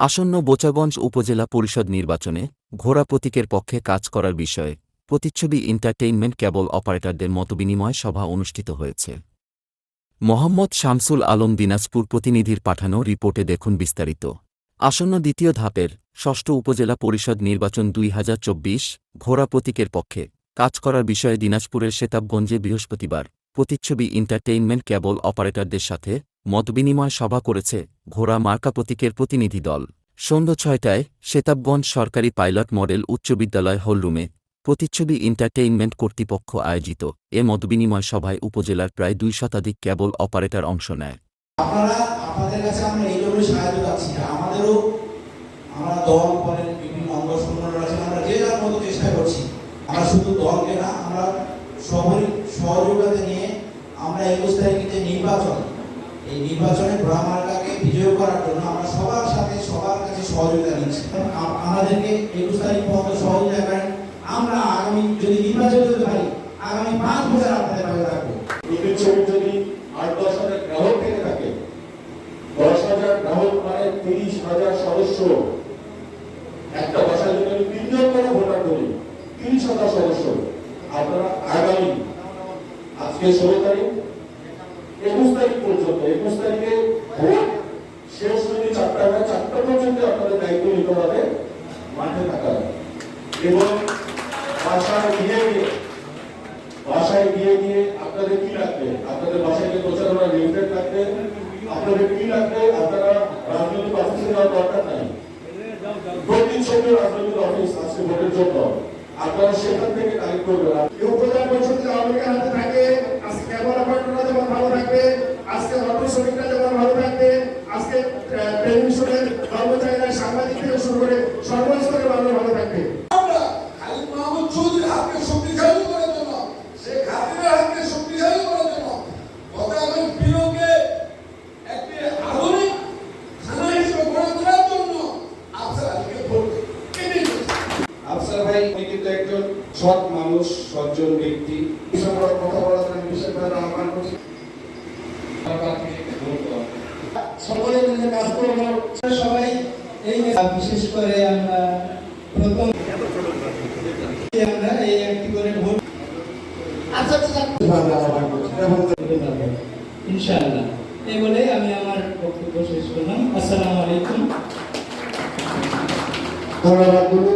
আসন্ন বোচাগঞ্জ উপজেলা পরিষদ নির্বাচনে ঘোড়া প্রতীকের পক্ষে কাজ করার বিষয়ে প্রতিচ্ছবি এন্টারটেইনমেন্ট কেবল অপারেটরদের মতবিনিময় সভা অনুষ্ঠিত হয়েছে। মোহাম্মদ শামসুল আলম দিনাজপুর প্রতিনিধির পাঠানো রিপোর্টে দেখুন বিস্তারিত। আসন্ন দ্বিতীয় ধাপের ষষ্ঠ উপজেলা পরিষদ নির্বাচন দুই হাজার চব্বিশ ঘোড়া প্রতীকের পক্ষে কাজ করার বিষয়ে দিনাজপুরের সেতাবগঞ্জে বৃহস্পতিবার প্রতিচ্ছবি এন্টারটেইনমেন্ট কেবল অপারেটরদের সাথে মতবিনিময় সভা করেছে ঘোড়া মার্কা প্রতীকের প্রতিনিধি দল। সন্ধ্যা ছয়টায় সেতাবগঞ্জ সরকারি পাইলট মডেল উচ্চ বিদ্যালয় হলরুমে প্রতিচ্ছবি এন্টারটেইনমেন্ট কর্তৃপক্ষ আয়োজিত। এ মতবিনিময় সভায় উপজেলার প্রায় দুই শতাধিক কেবল অপারেটর অংশ নেয়। আপনারা, আপনাদের কাছে আমরা এই সাহায্য চাচ্ছি আমাদেরও আমরা দল বিভিন্ন অঙ্গ সংগঠন আছে আমরা যে যার মতো চেষ্টা করছি। আমরা শুধু দলকে না, আমরা সহযোগিতা নিয়ে আমরা একুশ তারিখে নির্বাচন এই নির্বাচনে ব্রাহ্মার্কাকে বিজয় করার জন্য আমরা সবার সাথে সবার কাছে সহযোগিতা নিচ্ছি। আম- আমাদেরকে একুশ তারিখ পর্যন্ত সহযোগিতা করেন। আমরা আগামী যদি নির্বাচন করতে পারি, আগামী পাঁচ বছর আপনাদের থাকব। প্রতি ছবি যদি আট দশ হাজার গ্রাহক থেকে থাকে, দশ হাজার গ্রাহক মানে তিরিশ হাজার সদস্য। একটা বাসায় যদি আমি তিনজন করে ভোটার করি, তিরিশ হাজার সদস্য। আপনারা আগামী আজকে ষোলো তারিখ একুশ তারিখ পর্যন্ত, একুশ তারিখে ভোট শেষ যদি চারটা হয় চারটা পর্যন্ত আপনাদের দায়িত্ব নিতে হবে, মাঠে থাকা এবং বাসায় গিয়ে গিয়ে, বাসায় গিয়ে গিয়ে আপনাদের কি লাগবে? আপনাদের বাসায় গিয়ে প্রচারণা লিমিটেড লাগবে, আপনাদের কি লাগবে? আপনারা রাজনৈতিক অফিসে যাওয়ার দরকার নাই। প্রতি ছবি রাজনৈতিক অফিস আজকে ভোটের জন্য। আপনারা সেখান থেকে কালেক্ট করবেন। উপজেলা পরিষদ যদি আওয়ামী হাতে থাকে আজকে কেবল অপারেটররা যেমন ভালো থাকবে আজকে অটো শ্রমিকরা যেমন ভালো থাকবে আজকে টেলিভিশনের কর্মচারীরা সাংবাদিক থেকে শুরু করে সর্বস্তরের মানুষ ভালো থাকবে। আমরা খালিদ মাহমুদ চৌধুরীর হাতকে শক্তিশালী করার জন্য শেখ হাসিনার হাতকে শক্তিশালী করার জন্য তবে আমার বিরোধে একটি আধুনিক থানা হিসেবে গড়ে তোলার জন্য আফসার আলীকে আফসার ভাই কিন্তু একজন সৎ মানুষ সজ্জন ব্যক্তি। সকলে মিলে কাজ করব সবাই এই বিশেষ করে আমরা প্রথম আমরা এই একটি করে ভোট। ইনশাআল্লাহ। এই বলে আমি আমার বক্তব্য শেষ করলাম। আসসালামু আলাইকুম। ধন্যবাদ।